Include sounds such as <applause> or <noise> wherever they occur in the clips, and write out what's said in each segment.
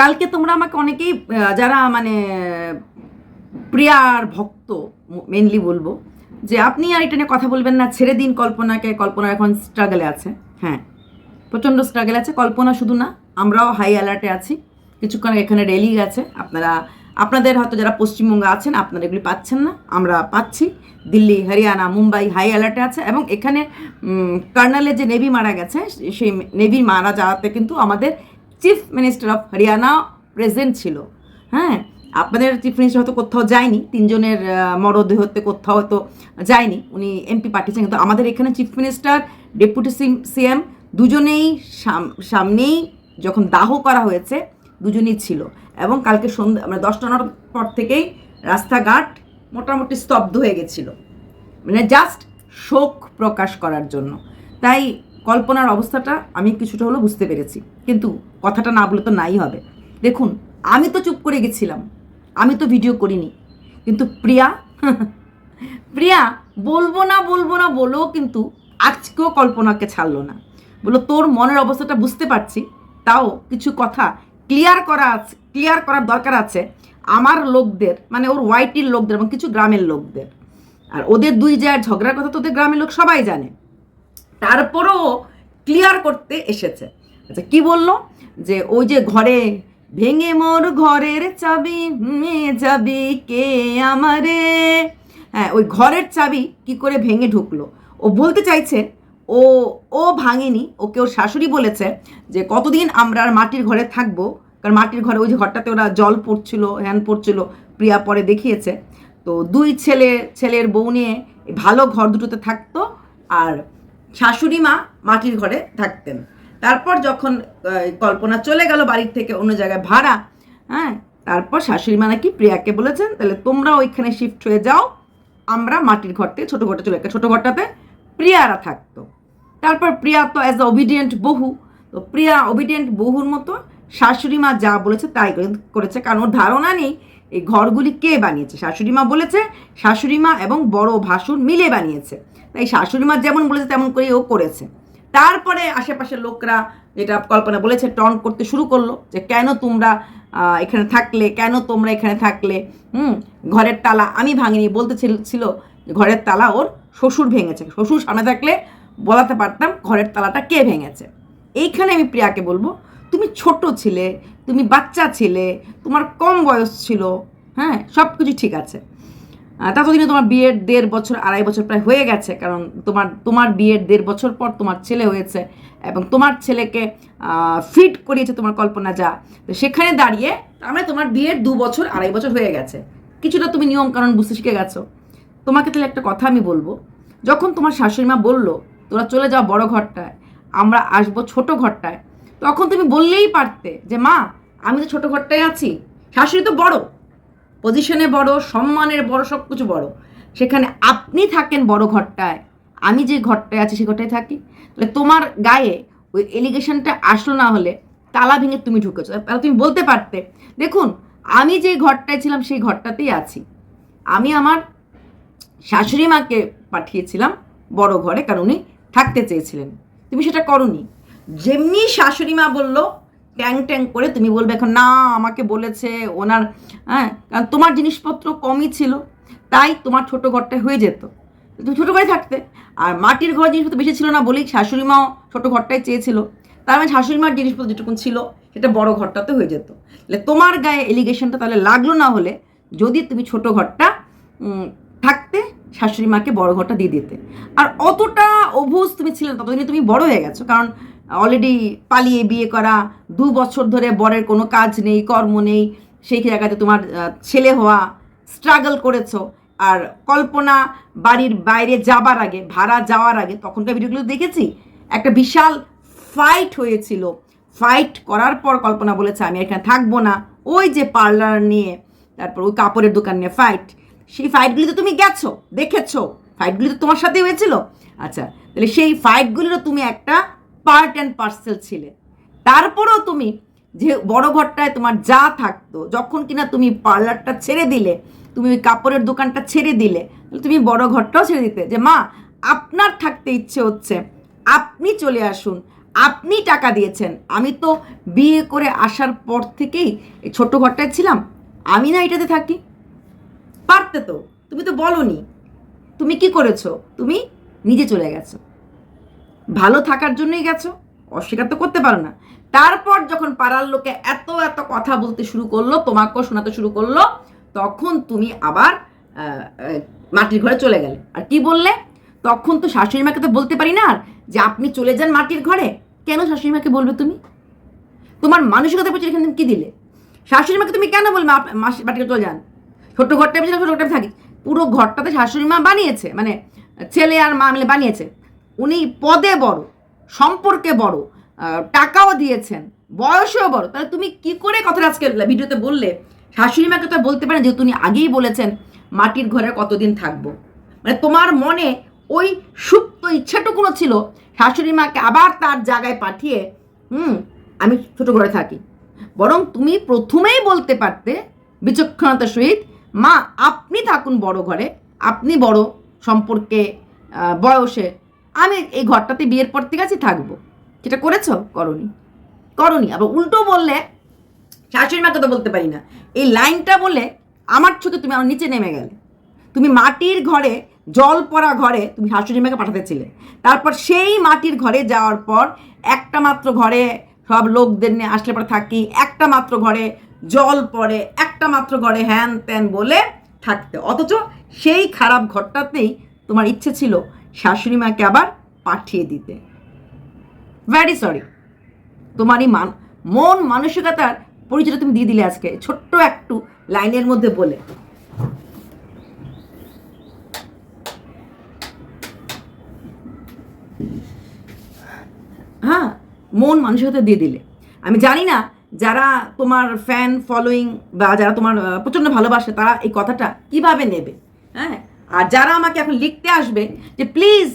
কালকে তোমরা আমাকে অনেকেই যারা মানে প্রিয়ার ভক্ত মেনলি বলব, যে আপনি আর এটা নিয়ে কথা বলবেন না, ছেড়ে দিন কল্পনাকে, কল্পনা এখন স্ট্রাগলে আছে হ্যাঁ। প্রচণ্ড স্ট্রাগল আছে, কল্পনা শুধু না, আমরাও হাই অ্যালার্টে আছি। কিছুক্ষণ এখানে রেলি গেছে, আপনারা, আপনাদের হয়তো যারা পশ্চিমবঙ্গে আছেন, আপনারা এগুলি পাচ্ছেন না, আমরা পাচ্ছি। দিল্লি, হরিয়ানা, মুম্বাই হাই অ্যালার্টে আছে, এবং এখানে কর্নালের যে নেভি মারা গেছে সেই নেভি মারা যাওয়াতে কিন্তু আমাদের chief minister of Haryana present ছিল। হ্যাঁ আপনাদের চিফ মিনিস্টার হয়তো কোথাও যায়নি, তিনজনের মরদেহতে কোথাও হয়তো যায়নি। উনি এমপি পাঠিয়েছেন, কিন্তু আমাদের এখানে চিফ মিনিস্টার ডেপুটি সিএম দুজনেই সাম- সামনেই যখন দাহ করা হয়েছে, দুজনেই ছিল। এবং কালকে সন্ধ্যা মানে দশটা নটার পর থেকেই রাস্তাঘাট মোটামুটি স্তব্ধ হয়ে গেছিল। মানে জাস্ট শোক প্রকাশ করার জন্য। তাই কল্পনার অবস্থাটা আমি কিছুটা হলেও বুঝতে পেরেছি। কিন্তু কথাটা না বলে তো নাই হবে। দেখুন, আমি তো চুপ করে গেছিলাম। আমি তো ভিডিও করিনি। কিন্তু প্রিয়া <laughs> প্রিয়া, বলব না বলব না বলেও কিন্তু আজকেও কল্পনাকে ছাড়লো না। বলল, তোর মনের অবস্থাটা বুঝতে পারছি। তাও কিছু কথা ক্লিয়ার করা আছে ক্লিয়ার করার দরকার আছে আমার লোকদের মানে ওর ওয়াইটির লোকদের এবং কিছু গ্রামের লোকদের। আর ওদের দুই জায়গার ঝগড়ার কথা তো ওদের গ্রামের লোক সবাই জানে। তারপরও ক্লিয়ার করতে এসেছে। আচ্ছা কি বলল? যে ওই যে ঘরে, ভেঙে মোর ঘরের চাবি যাবি কে আমারে? হ্যাঁ ওই ঘরের চাবি কি করে ভেঙে ঢুকলো? ও বলতে চাইছে, ও ও ভাঙেনি, ওকে ওর শাশুড়ি বলেছে যে কতদিন আমরা আর মাটির ঘরে থাকব। কারণ মাটির ঘরে ওই যে ঘরটাতে ওরা জল পড়ছিল, হ্যান পড়ছিল, প্রিয়া পরে দেখিয়েছে। তো দুই ছেলে, ছেলের বউ নিয়ে ভালো ঘর দুটোতে থাকতো আর শাশুড়ি মা মাটির ঘরে থাকতেন। তারপর যখন কল্পনা চলে গেল বাড়ির থেকে অন্য জায়গায় ভাড়া হ্যাঁ তারপর শাশুড়ি মা নাকি প্রিয়াকে বলেছেন, তাহলে তোমরা ওইখানে শিফট হয়ে যাও, আমরা মাটির ঘর থেকে ছোটো ঘরটা চলে ছোটো ঘরটাতে প্রিয়ারা থাকতো। তারপর প্রিয়া তো অ্যাজ ওবিডিয়েন্ট বহু, তো প্রিয়া ওবিডিয়েন্ট বহুর মতো শাশুড়ি মা যা বলেছে তাই করেছে। কারণ ওর ধারণা নেই এই ঘরগুলি কে বানিয়েছে? শাশুড়ি মা বলেছে শাশুড়ি মা এবং বড় ভাসুর মিলে বানিয়েছে। তাই শাশুড়ি মা যেমন বলেছে, তেমন করেই ও করেছে। তারপরে আশেপাশের লোকরা যেটা কল্পনা বলেছে, টন করতে শুরু করল যে, কেন তোমরা এখানে থাকলে? কেন তোমরা এখানে থাকলে? হুম, ঘরের তালা আমি ভাঙিনি। বলতে ছিল ঘরের তালা ওর শ্বশুর ভেঙেছে। শ্বশুর সামনে থাকলে বলাতে পারতাম ঘরের তালাটা কে ভেঙেছে? এইখানে আমি প্রিয়াকে বলব তুমি ছোট ছিলে, তুমি বাচ্চা ছিলে, তোমার কম বয়স ছিল হ্যাঁ সব কিছু ঠিক আছে। ততদিনে তোমার বিয়ের দেড় বছর, আড়াই বছর প্রায় হয়ে গেছে, কারণ তোমার তোমার বিয়ের দেড় বছর পর তোমার ছেলে হয়েছে এবং তোমার ছেলেকে ফিট করিয়েছে তোমার কল্পনা যা। তো সেখানে দাঁড়িয়ে মানে তোমার বিয়ের দু বছর, আড়াই বছর হয়ে গেছে। কিছুটা তুমি নিয়ম কারণ বুঝতে শিখে গেছো। তোমাকে তাহলে একটা কথা আমি বলব, যখন তোমার শাশুড়ি মা বলল, তোরা চলে যাও বড় ঘরটায়, আমরা আসব ছোট ঘরটায় তখন তুমি বললেই পারতে যে, মা, আমি তো ছোটো ঘরটায় আছি। শাশুড়ি তো বড়। পজিশনে বড়, সম্মানের বড় সব কিছু বড়। সেখানে আপনি থাকেন বড় ঘরটায়। আমি যে ঘরটায় আছি সেই ঘরটায় থাকি। তাহলে তোমার গায়ে ওই এলিগেশনটা আসলো না হলে তালা ভেঙে তুমি ঢুকেছো। তাহলে তুমি বলতে পারতে, দেখুন, আমি যে ঘরটায় ছিলাম, সেই ঘরটাতেই আছি। আমি আমার শাশুড়ি মাকে পাঠিয়েছিলাম বড় ঘরে, কারণ উনি থাকতে চেয়েছিলেন। তুমি সেটা করনি। যেমনি শাশুড়ি মা বলল, ট্যাং ট্যাং করে তুমি বলবে এখন, না, আমাকে বলেছে ওনার হ্যাঁ কারণ তোমার জিনিসপত্র কমই ছিল, তাই তোমার ছোটো ঘরটা হয়ে যেত। তুমি ছোটো ঘরে থাকতে। আর মাটির ঘর জিনিসপত্র বেশি ছিল না বলেই শাশুড়ি মাও ছোটো ঘরটাই চেয়েছিল। তার মানে শাশুড়ি মার জিনিসপত্র যেটুকুন ছিল, সেটা বড় ঘরটাতে হয়ে যেত। তাহলে তোমার গায়ে এলিগেশনটা তাহলে লাগল না হলে, যদি তুমি ছোট ঘরটা থাকতে, শাশুড়ি মাকে বড় ঘরটা দিয়ে দিতে। আর অতটা অভুজ তুমি ছিলে ততদিনে তুমি বড় হয়ে গেছো, কারণ অলরেডি পালিয়ে বিয়ে করা, দু বছর ধরে বরের কোনো কাজ নেই, কর্ম নেই, সেই জায়গাতে তোমার ছেলে হওয়া স্ট্রাগল করেছ। আর কল্পনা বাড়ির বাইরে যাবার আগে, ভাড়া যাওয়ার আগে, তখনকার ভিডিওগুলো দেখেছি, একটা বিশাল ফাইট হয়েছিল। ফাইট করার পর কল্পনা বলেছে, আমি এখানে থাকব না। ওই যে পার্লার নিয়ে, তারপর ওই কাপড়ের দোকান নিয়ে ফাইট সেই ফাইটগুলি তো তুমি গেছো, দেখেছ। ফাইটগুলি তো তোমার সাথে হয়েছিল। আচ্ছা তাহলে সেই ফাইটগুলিরও তুমি একটা পার্ট অ্যান্ড পার্সেল ছিলে। তারপরেও তুমি যে বড় ঘরটায় তোমার যা থাকতো, যখন কিনা তুমি পার্লারটা ছেড়ে দিলে, তুমি ওই কাপড়ের দোকানটা ছেড়ে দিলে তুমি বড় ঘরটাও ছেড়ে দিতে। যে, মা, আপনার থাকতে ইচ্ছে হচ্ছে, আপনি চলে আসুন, আপনি টাকা দিয়েছেন। আমি তো বিয়ে করে আসার পর থেকেই এই ছোট্ট ঘরটায় ছিলাম। আমি না এটাতে থাকি। পারতে তো। তুমি তো বলনি। তুমি কি করেছ? তুমি নিজে চলে গেছো। ভালো থাকার জন্যই গেছো? অস্বীকার তো করতে পারো না। তারপর যখন পাড়ার লোকে এত এত কথা বলতে শুরু করল, তোমাকেও শোনাতে শুরু করল, তখন তুমি আবার মাটির ঘরে চলে গেলে। আর কি বললে? তখন তো শাশুড়ি মাকে তো বলতে পারি না আর, যে আপনি চলে যান মাটির ঘরে। কেন শাশুড়ি মাকে বলবে তুমি? তোমার মানসিকতা পেছনে এখানে তুমি কি দিলে? শাশুড়ি মাকে তুমি কেন বলবে মাটির চলে যান? ছোট্ট ঘরটা আমি ছোট ঘরটা থাকি। পুরো ঘরটাতে শাশুড়ি মা বানিয়েছে মানে ছেলে আর মা মিলে বানিয়েছে। উনি পদে বড়, সম্পর্কে বড় টাকাও দিয়েছেন, বয়সেও বড়। তাহলে তুমি কি করে কথাটা আজকে ভিডিওতে বললে? শাশুড়ি মাকে তো বলতে পারেন যেহেতু উনি আগেই বলেছেন মাটির ঘরে কতদিন থাকব? মানে তোমার মনে ওই সুপ্ত ইচ্ছাটুকুনো ছিল, শাশুড়ি মাকে আবার তার জায়গায় পাঠিয়ে, হুম, আমি ছোট ঘরে থাকি। বরং তুমি প্রথমেই বলতে পারতে, বিচক্ষণতার সহিত, মা, আপনি থাকুন বড় ঘরে, আপনি বড় সম্পর্কে বয়সে আমি এই ঘরটাতে বিয়ের পর থেকে আছি, থাকব। সেটা করেছ, করনি। করনি, আবার উল্টো বললে শাশুড়ি মাকে তো বলতে পারি না। এই লাইনটা বলে আমার চোখে তুমি আমার নিচে নেমে গেলে। তুমি মাটির ঘরে, জল পড়া ঘরে তুমি শাশুড়ি মাকে পাঠাতেছিলে তারপর সেই মাটির ঘরে যাওয়ার পর, একটা মাত্র ঘরে সব লোকদের নিয়ে আসলে পরে থাকি, একটা মাত্র ঘরে জল পড়ে, একটা মাত্র ঘরে হ্যান ত্যান বলে থাকতে। অথচ সেই খারাপ ঘরটাতেই তোমার ইচ্ছে ছিল শাশুড়ি মাকে আবার পাঠিয়ে দিতে। ভ্যারি সরি তোমারই মান, মন মানসিকতার পরিচয় তুমি দিয়ে দিলে আজকে। ছোট্ট একটু লাইনের মধ্যে বলে। হ্যাঁ মন মানসিকতা দিয়ে দিলে। আমি জানি না যারা তোমার ফ্যান ফলোয়িং বা যারা তোমার প্রচণ্ড ভালোবাসে তারা এই কথাটা কীভাবে নেবে। হ্যাঁ আর যারা আমাকে এখন লিখতে আসবে যে, প্লিজ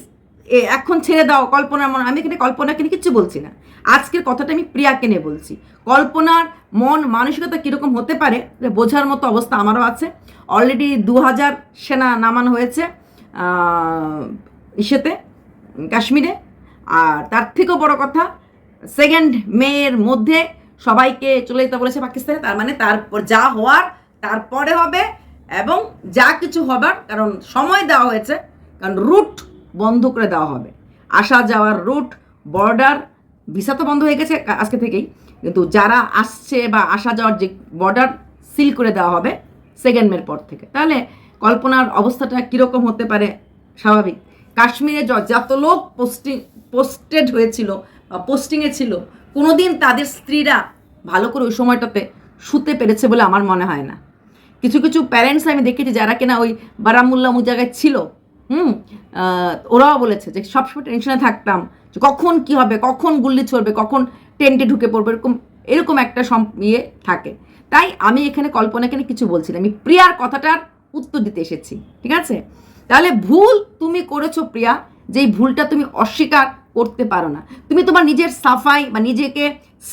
এখন ছেড়ে দাও কল্পনার মন, আমি এখানে কল্পনাকে নিয়ে কিচ্ছু বলছি না। আজকের কথাটা আমি প্রিয়াকে নিয়ে বলছি। কল্পনার মন মানসিকতা কীরকম হতে পারে বোঝার মতো অবস্থা আমারও আছে। অলরেডি দু হাজার সেনা নামানো হয়েছে ইসেতে, কাশ্মীরে। আর তার থেকেও বড় কথা সেকেন্ড মেয়ের মধ্যে সবাইকে চলে যেতে বলেছে পাকিস্তানে। তার মানে তারপর যা হওয়ার, তারপরে হবে এবং যা কিছু হবার, কারণ সময় দেওয়া হয়েছে, কারণ রুট বন্ধ করে দেওয়া হবে। আসা যাওয়ার রুট বর্ডার ভিসা তো বন্ধ হয়ে গেছে আজকে থেকেই। কিন্তু যারা আসছে বা আসা যাওয়ার যে বর্ডার সিল করে দেওয়া হবে সেকেন্ড মের পর থেকে। তাহলে কল্পনার অবস্থাটা কীরকম হতে পারে? স্বাভাবিক। কাশ্মীরে যত লোক পোস্টিং পোস্টেড হয়েছিল বা পোস্টিংয়ে ছিল, কোনোদিন তাদের স্ত্রীরা ভালো করে ওই সময়টাতে শুতে পেরেছে বলে আমার মনে হয় না। কিছু কিছু প্যারেন্টস আমি দেখেছি যারা কিনা ওই বারামুল্লা জায়গায় ছিল, হুম? ওরাও বলেছে যে সবসময় টেনশনে থাকতাম, যে কখন কি হবে, কখন গুল্লি ছড়বে, কখন টেন্টে ঢুকে পড়বে, এরকম এরকম একটা ইয়ে থাকে। তাই আমি এখানে কল্পনাকে নিয়ে কিছু বলছি আমি প্রিয়ার কথাটার উত্তর দিতে এসেছি, ঠিক আছে? তাহলে ভুল তুমি করেছ প্রিয়া, যেই ভুলটা তুমি অস্বীকার করতে পারো না। তুমি তোমার নিজের সাফাই বা নিজেকে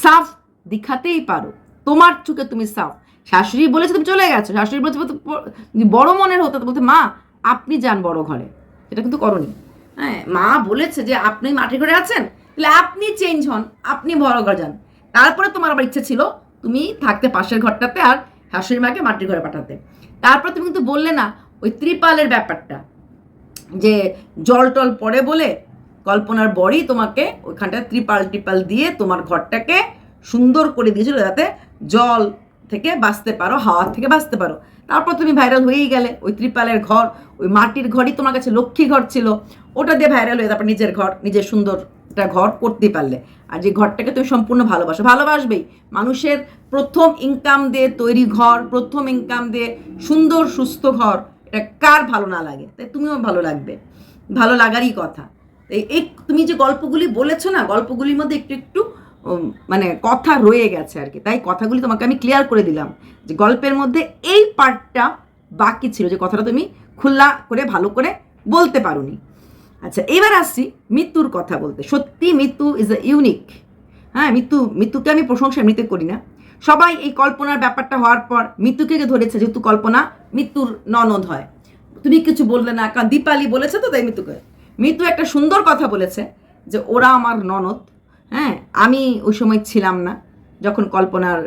সাফ দেখাতেই পারো, তোমার চোখে তুমি সাফ। শাশুড়ি বলেছে তুমি চলে গেছো, শাশুড়ি বলছে বড় মনের হতো, বলতে মা, আপনি যান বড় ঘরে। এটা কিন্তু করনি। হ্যাঁ মা বলেছে যে আপনি মাটির ঘরে আছেন, তাহলে আপনি চেঞ্জ হন, আপনি বড় ঘর যান। তারপরে তোমার আবার ইচ্ছে ছিল তুমি থাকতে পাশের ঘরটাতে আর শাশুড়ি মাকে মাটির ঘরে পাঠাতে। তারপর তুমি কিন্তু বললে না, ওই ত্রিপালের ব্যাপারটা, যে জল টল পড়ে বলে কল্পনার বড়ই তোমাকে ওইখানটা ত্রিপাল টিপাল দিয়ে তোমার ঘরটাকে সুন্দর করে দিয়েছিল, যাতে জল থেকে বাঁচতে পারো হাওয়া থেকে বাঁচতে পারো। তারপর তুমি ভাইরাল হয়েই গেলে, ওই ত্রিপালের ঘর, ওই মাটির ঘরই তোমার কাছে লক্ষ্মী ঘর ছিল, ওটা দিয়ে ভাইরাল হয়ে তারপর নিজের ঘর, নিজের সুন্দর একটা ঘর করতেই পারলে। আর যে ঘরটাকে তুমি সম্পূর্ণ ভালোবাসো, ভালোবাসবেই। মানুষের প্রথম ইনকাম দিয়ে তৈরি ঘর, প্রথম ইনকাম দিয়ে সুন্দর, সুস্থ ঘর, এটা কার ভালো না লাগে? তাই তুমিও ভালো লাগবে। ভালো লাগারই কথা। এই তুমি যে গল্পগুলি বলেছ না, গল্পগুলির মধ্যে একটু একটু মানে কথা রয়ে গেছে আর কি। তাই কথাগুলি তোমাকে আমি ক্লিয়ার করে দিলাম যে গল্পের মধ্যে এই পার্টটা বাকি ছিল যে কথাটা তুমি খোলা করে ভালো করে বলতে পারোনি। আচ্ছা এবার আসছি মৃত্যুর কথা বলতে। সত্যি মৃত্যু ইজ এ ইউনিক হ্যাঁ মৃত্যু, মৃত্যুকে আমি প্রশংসা এমনিতে করি না। সবাই এই কল্পনার ব্যাপারটা হওয়ার পর মৃত্যুকে ধরেছে, যেহেতু কল্পনা মৃত্যুর ননদ হয়। তুমি কিছু বললে না, কারণ দীপালি বলেছে তো তাই মৃত্যুকে। মৃত্যু একটা সুন্দর কথা বলেছে যে ওরা আমার ননদ। হ্যাঁ আমি ওই সময় ছিলাম না যখন কল্পনার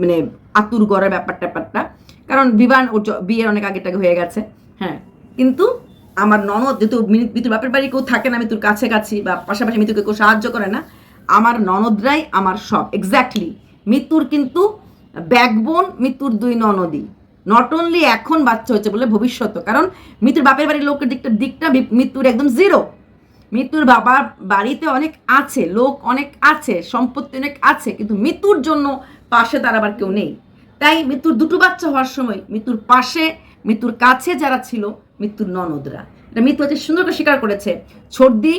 মানে আতুর গড়ার ব্যাপার ট্যাপারটা কারণ বিবান জ- বিয়ের অনেক আগে টাগে হয়ে গেছে হ্যাঁ। কিন্তু আমার ননদ যেহেতু মিতুর বাপের বাড়ি কেউ থাকে না, মিতুর কাছে কাছি বা পাশাপাশি মিতুকে কেউ সাহায্য করে না, আমার ননদরাই আমার সব এক্স্যাক্টলি মিতুর কিন্তু ব্যাকবোন মিতুর দুই ননদই। নট অনলি এখন বাচ্চা হচ্ছে বলে ভবিষ্যৎ, কারণ মিতুর বাপের বাড়ির লোকের দিকটা দিকটা মিতুর একদম জিরো মৃত্যুর বাবার বাড়িতে অনেক আছে, লোক অনেক আছে, সম্পত্তি অনেক আছে, কিন্তু মৃত্যুর জন্য পাশে দাঁড়াবার কেউ নেই। তাই মৃত্যুর দুটো বাচ্চা হওয়ার সময় মৃত্যুর পাশে, মৃত্যুর কাছে যারা ছিল, মৃত্যুর ননদরা। এটা মৃত্যু হচ্ছে সুন্দর করে স্বীকার করেছে। ছর্দি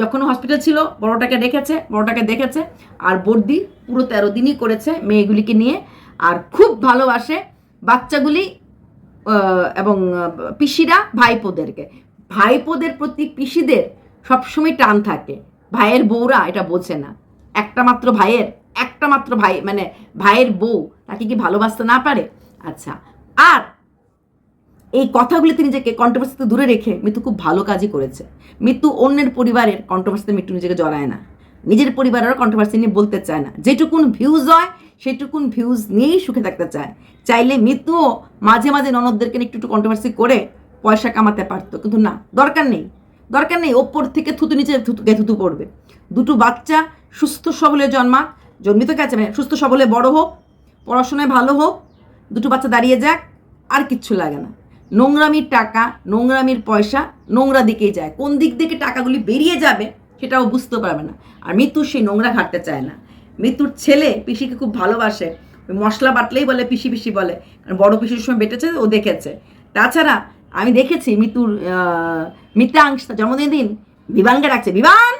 যখন হসপিটাল ছিল, বড়টাকে দেখেছে বড়টাকে দেখেছে, আর বর্দি পুরো তেরো দিনই করেছে মেয়েগুলিকে নিয়ে, আর খুব ভালোবাসে বাচ্চাগুলি এবং পিসিরা ভাইপোদেরকে। ভাইপোদের প্রতি পিসিদের সবসময় টান থাকে। ভাইয়ের বউরা এটা বোঝে না। একটা মাত্র ভাইয়ের, একটা মাত্র ভাই মানে ভাইয়ের বউ, তাকে কি ভালোবাসতে না পারে? আচ্ছা আর এই কথাগুলি তিনি নিজেকে কন্ট্রোভার্সিতে দূরে রেখে মৃত্যু খুব ভালো কাজই করেছে। মৃত্যু অন্যের পরিবারের কন্ট্রোভার্সিতে মৃত্যু নিজেকে জড়ায় না। নিজের পরিবারেরও কন্ট্রোভার্সি নিয়ে বলতে চায় না। যেটুকুন ভিউজ হয়, সেটুকুন ভিউজ নিয়েই সুখে থাকতে চায়। চাইলে মৃত্যুও মাঝে মাঝে ননদদেরকে একটু একটু কন্ট্রোভার্সি করে পয়সা কামাতে পারতো। কিন্তু না, দরকার নেই। দরকার নেই, ওপর থেকে থুতু নিচে থুতু থুতু পড়বে। দুটো বাচ্চা সুস্থ সবলে জন্মাক জন্মিত গেছে মানে সুস্থ সবলে বড় হোক, পড়াশোনায় ভালো হোক, দুটো বাচ্চা দাঁড়িয়ে যাক, আর কিচ্ছু লাগে না। নোংরামির টাকা, নোংরামির পয়সা, নোংরা দিকেই যায়। কোন দিক থেকে টাকাগুলি বেরিয়ে যাবে সেটাও বুঝতে পারবে না। আর মৃত্যু সেই নোংরা ঘাটতে চায় না। মৃত্যুর ছেলে পিসিকে খুব ভালোবাসে। মশলা বাটলেই বলে, পিসি পিসি বলে। কারণ বড় পিসির সময় বেটেছে ও দেখেছে। তাছাড়া আমি দেখেছি মিতুর মিত্রাংশ জন্মদিন দিন বিবানকে ডাকছে। বিবান!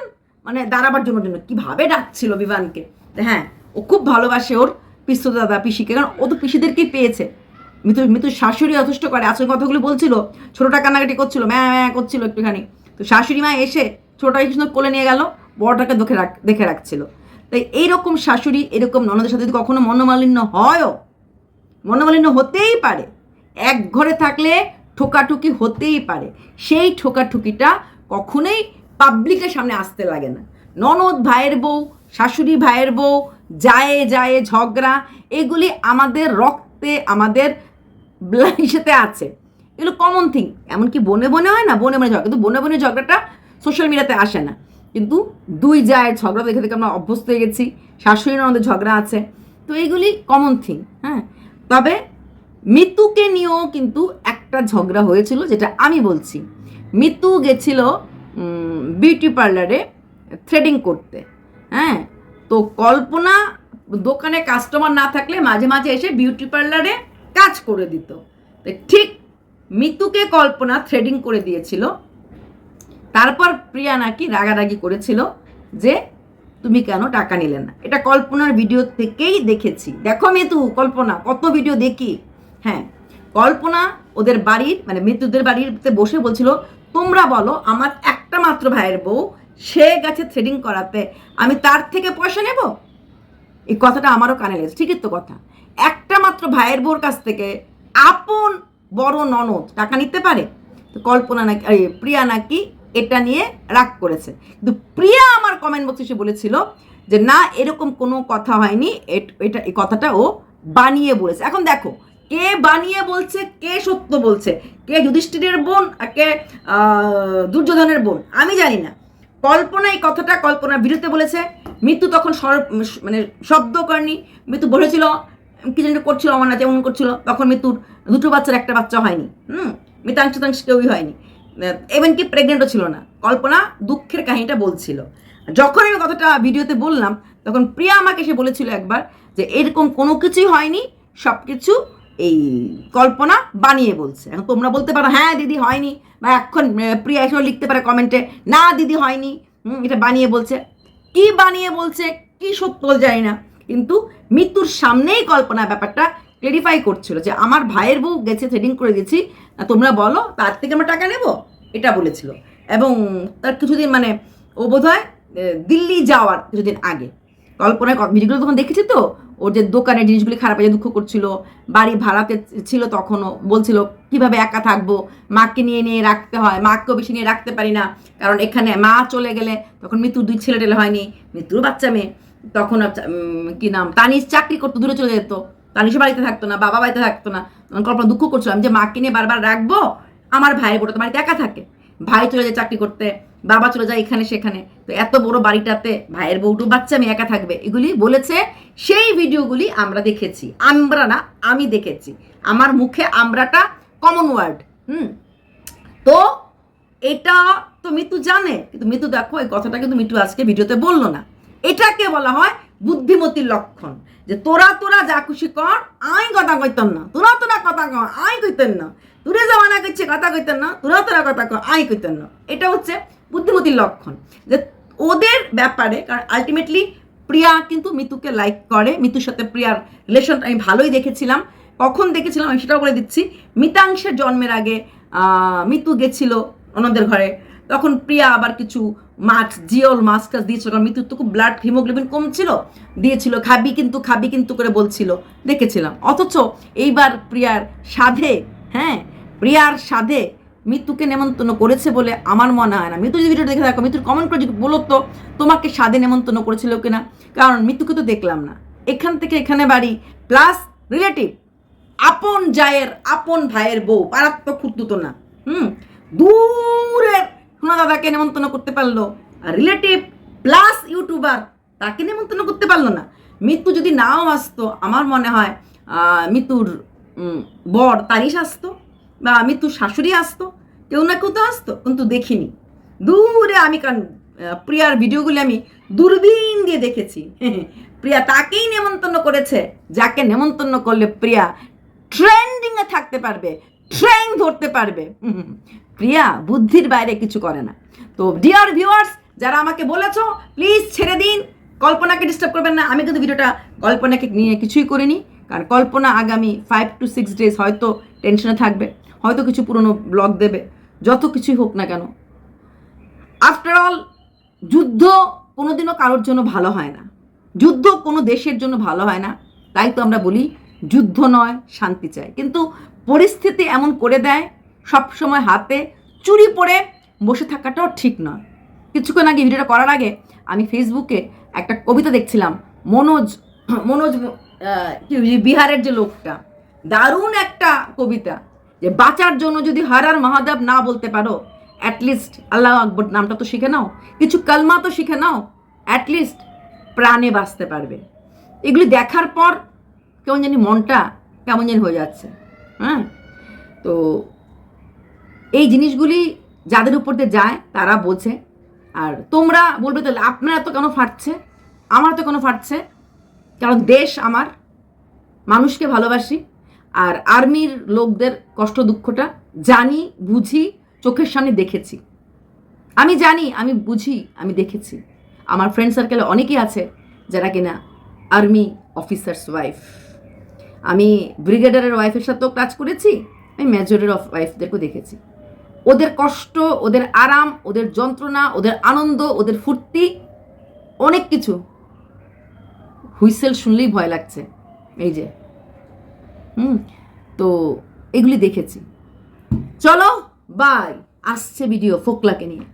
মানে দাঁড়াবার জন্য জন্য। কীভাবে ডাকছিল বিবানকে? হ্যাঁ ও খুব ভালোবাসে ওর পিস্তু দাদা, পিসিকে। কারণ ও তো পিসিদেরকেই পেয়েছে। মৃত্যু মিতুর শাশুড়ি যথেষ্ট করে। আসলে কথাগুলো বলছিল, ছোটোটা কান্নাকাটি করছিল, ম্যা ম্যা করছিল একটুখানি। তো শাশুড়ি মা এসে ছোটোটাকে সুন্দর কোলে নিয়ে গেল, বড়টাকে দেখে রাখ, দেখে রাখছিল। তাই এইরকম শাশুড়ি, এরকম ননদের সাথে যদি কখনো মনোমালিন্য হয়ও, মনোমালিন্য হতেই পারে, এক ঘরে থাকলে ঠোকাঠুকি হতেই পারে। সেই ঠোকাঠুকিটা কখনোই পাবলিকের সামনে আসতে লাগে না। ননদ ভাইয়ের বউ, শাশুড়ি ভাইয়ের বউ, যায় যায় ঝগড়া, এগুলি আমাদের রক্তে, আমাদের ইসেতে আছে। এগুলো কমন থিং এমনকি বনে বনে হয় না, বনে বনে ঝগড়া। কিন্তু বনে বনে ঝগড়াটা সোশ্যাল মিডিয়াতে আসে না। কিন্তু দুই যায় ঝগড়া দেখে দেখে আমরা অভ্যস্ত হয়ে গেছি। শাশুড়ি ননদের ঝগড়া আছে। তো এইগুলি কমন থিং হ্যাঁ? তবে মৃত্যুকে নিয়েও কিন্তু একটা ঝগড়া হয়েছিল যেটা আমি বলছি। মিতু গেছিল বিউটি পার্লারে থ্রেডিং করতে। হ্যাঁ? তো কল্পনা দোকানে কাস্টমার না থাকলে মাঝে মাঝে এসে বিউটি পার্লারে কাজ করে দিত। ঠিক মিতুকে কল্পনা থ্রেডিং করে দিয়েছিল। তারপর প্রিয়া নাকি রাগারাগি করেছিল যে, তুমি কেন টাকা নিলে না? এটা কল্পনার ভিডিও থেকেই দেখেছি। দেখো মিতু, কল্পনা, কত ভিডিও দেখি। হ্যাঁ? কল্পনা ওদের বাড়ির মানে মৃত্যুদের বাড়িতে বসে বলছিল, তোমরা বলো, আমার একটা মাত্র ভাইয়ের বউ, সে গেছে থ্রেডিং করাতে, আমি তার থেকে পয়সা নেব? এই কথাটা আমারও কানে লেগেছে, ঠিকই তো কথা। একটা মাত্র ভাইয়ের বউর কাছ থেকে আপন বড় ননদ টাকা নিতে পারে? তো কল্পনা নাকি প্রিয়া নাকি এটা নিয়ে রাগ করেছে। কিন্তু প্রিয়া আমার কমেন্ট বক্সে বলেছিল যে, না, এরকম কোনো কথা হয়নি এটা, এই কথাটা ও বানিয়ে বলেছে। এখন দেখো কে বানিয়ে বলছে, কে সত্য বলছে, কে যুধিষ্ঠিরের বোন আর কে দুর্যোধনের বোন, আমি জানি না। কল্পনা এই কথাটা কল্পনার বিরুদ্ধে বলেছে। মৃত্যু তখন সর- মানে শব্দ করেনি। মৃত্যু বলেছিল, কি যেন করছিল, আমার না যেমন করছিল। তখন মৃত্যুর দুটো বাচ্চার একটা বাচ্চা হয়নি। হুম? মৃতাংশ তাংশ কেউই হয়নি। এমন কি প্রেগনেন্টও ছিল না। কল্পনা দুঃখের কাহিনীটা বলছিল। যখন আমি কথাটা ভিডিওতে বললাম, তখন প্রিয়া আমাকে এসে বলেছিল একবার যে, এরকম কোনো কিছুই হয়নি সব কিছু এই কল্পনা বানিয়ে বলছে। এখন তোমরা বলতে পারো হ্যাঁ দিদি, হয়নি। বা এখন প্রিয়া এসেও লিখতে পারে কমেন্টে, না, দিদি, হয়নি। এটা বানিয়ে বলছে। কি বানিয়ে বলছে, কি সত্য জানি না। কিন্তু মৃত্যুর সামনেই কল্পনা ব্যাপারটা ক্লেরিফাই করছিল যে, আমার ভাইয়ের বউ গেছে থ্রেডিং করে গেছি তোমরা বলো, তার থেকে আমরা টাকা নেব? এটা বলেছিল। এবং তার কিছুদিন মানে ও বোধ হয় দিল্লি যাওয়ার কিছুদিন আগে। কল্পনায় ভিডিওগুলো তখন দেখেছি তো? ওর যে দোকানের জিনিসগুলি খারাপ হয়ে দুঃখ করছিল, বাড়ি ভাড়াতে ছিল তখনও, বলছিল, কীভাবে একা থাকব? মাকে নিয়ে নিয়ে রাখতে হয়, মাকেও বেশি নিয়ে রাখতে পারি না। কারণ এখানে মা চলে গেলে তখন মৃত্যুর দুই ছেলে টেলে হয়নি, মৃত্যুর বাচ্চা মেয়ে। তখন কি নাম? তানিশ চাকরি করতো, দূরে চলে যেত। তানিশও বাড়িতে থাকতো না, বাবা বাড়িতে থাকতো না। তখন কল্পনা দুঃখ করছিলাম যে মাকে নিয়ে বারবার রাখব, আমার ভাইয়ের বড় তো বাড়িতে একা থাকে। ভাই চলে যায় চাকরি করতে, বাবা চলে যায় এখানে সেখানে। তো এত বড় বাড়িটাতে ভাইয়ের বউটু বাচ্চা, মেয়ে একা থাকবে। এগুলি বলেছে, সেই ভিডিওগুলি আমরা দেখেছি। আমরা না, আমি দেখেছি। আমার মুখে আমরাটা কমন ওয়ার্ড হুম? তো এটা তো মিতু জানে, কিন্তু মিতু দেখো, এই কথাটা কিন্তু মিতু আজকে ভিডিওতে বলল না। এটাকে বলা হয় বুদ্ধিমতির লক্ষণ, যে তোরা তোরা যা খুশি কর, আই কথা কইতেন না। তোরা তোরা কথা কর, আই কইতেন না। তোরে জামানা করছে, কথা কইতেন না তোরা তোরা কথা আই কইতেন না। এটা হচ্ছে বুদ্ধিমতির লক্ষণ। যে ওদের ব্যাপারে, কারণ আলটিমেটলি প্রিয়া কিন্তু মিতুকে লাইক করে। মিতুর সাথে প্রিয়ার রিলেশন আমি ভালোই দেখেছিলাম। কখন দেখেছিলাম আমি সেটাও বলে দিচ্ছি। মিতাংশের জন্মের আগে মিতু গেছিল ওনাদের ঘরে। তখন প্রিয়া আবার কিছু মাছ, জিওল মাছ টাছ দিয়েছিল। কারণ মৃত্যুর তো খুব ব্লাড হিমোগ্লোবিন কমছিল। দিয়েছিল, খাবি কিন্তু খাবি কিন্তু করে বলছিল। দেখেছিলাম। অথচ এইবার প্রিয়ার সাধে হ্যাঁ প্রিয়ার সাধে মৃত্যুকে নেমন্তন্ন করেছে বলে আমার মনে হয় না। মৃত্যু যদি ভিডিও দেখে থাকো, মৃত্যুর কমেন্ট করে বলো তো তোমাকে সাধে নেমন্তন্ন করেছিল কিনা। কারণ মৃত্যুকে তো দেখলাম না। এখান থেকে এখানে বাড়ি প্লাস রিলেটিভ আপন জায়ের, আপন ভাইয়ের বউ পাড়ার তো না। হুম? দূরের সোনা দাদাকে নেমন্তন্ন করতে পারল। আর রিলেটিভ প্লাস ইউটিউবার তাকে নেমন্তন্ন করতে পারল না। মৃত্যু যদি নাও আসতো, আমার মনে হয় মৃত্যুর বর তারিশ আসতো। বা আমি তো শাশুড়ি আসতো, কেউ না কেউ তো আসতো, কিন্তু দেখিনি। দূরে আমি কারণ প্রিয়ার ভিডিওগুলি আমি দূরবীন দিয়ে দেখেছি। <laughs> প্রিয়া তাকেই নেমন্তন্ন করেছে, যাকে নেমন্তন্ন করলে প্রিয়া ট্রেন্ডিংয়ে থাকতে পারবে ট্রেন ধরতে পারবে। প্রিয়া বুদ্ধির বাইরে কিছু করে না। তো, ডিয়ার ভিউয়ার্স, যারা আমাকে বলেছ, প্লিজ ছেড়ে দিন। কল্পনাকে ডিস্টার্ব করবেন না, আমি কিন্তু ভিডিওটা কল্পনাকে নিয়ে কিছুই করিনি। কারণ কল্পনা আগামী ফাইভ টু সিক্স ডেজ হয়তো টেনশনে থাকবে। হয়তো কিছু পুরনো ব্লগ দেবে, যত কিছুই হোক না কেন। আফটার অল যুদ্ধ কোনোদিনও কারোর জন্য ভালো হয় না। যুদ্ধ কোনো দেশের জন্য ভালো হয় না। তাই তো আমরা বলি, যুদ্ধ নয়, শান্তি চাই। কিন্তু পরিস্থিতি এমন করে দেয়, সব সময় হাতে চুরি পড়ে বসে থাকাটাও ঠিক নয়। কিছুক্ষণ আগে ভিডিওটা করার আগে আমি ফেসবুকে একটা কবিতা দেখছিলাম, মনোজ মনোজ বিহারের যে লোকটা, দারুণ একটা কবিতা। যে বাঁচার জন্য যদি হারার মহাদেব না বলতে পারো অ্যাটলিস্ট আল্লাহ আকবর নামটা তো শিখে নাও, কিছু কালমা তো শিখে নাও অ্যাটলিস্ট প্রাণে বাঁচতে পারবে। এগুলি দেখার পর কেমন জানি মনটা কেমন জানি হয়ে যাচ্ছে হ্যাঁ? তো এই জিনিসগুলি যাদের উপর দিয়ে যায়, তারা বোঝে। আর তোমরা বলবে তাহলে আপনারা তো কেন ফাটছে? আমার তো কেন ফাটছে? কারণ দেশ আমার, মানুষকে ভালোবাসি আর আর্মির লোকদের কষ্ট দুঃখটা জানি, বুঝি, চোখের সামনে দেখেছি। আমি জানি, আমি বুঝি, আমি দেখেছি। আমার ফ্রেন্ড সার্কেলে অনেকেই আছে যারা কিনা আর্মি অফিসার্স ওয়াইফ আমি ব্রিগেডারের ওয়াইফের সাথেও কাজ করেছি, আমি মেজরের অফ ওয়াইফদেরকেও দেখেছি। ওদের কষ্ট, ওদের আরাম, ওদের যন্ত্রণা, ওদের আনন্দ, ওদের ফুর্তি, অনেক কিছু। হুইসেল শুনলেই ভয় লাগছে। এই যে হুম তো এগুলি দেখেছি। চলো বাই আসছে ভিডিও ফোকলাকে নিয়ে।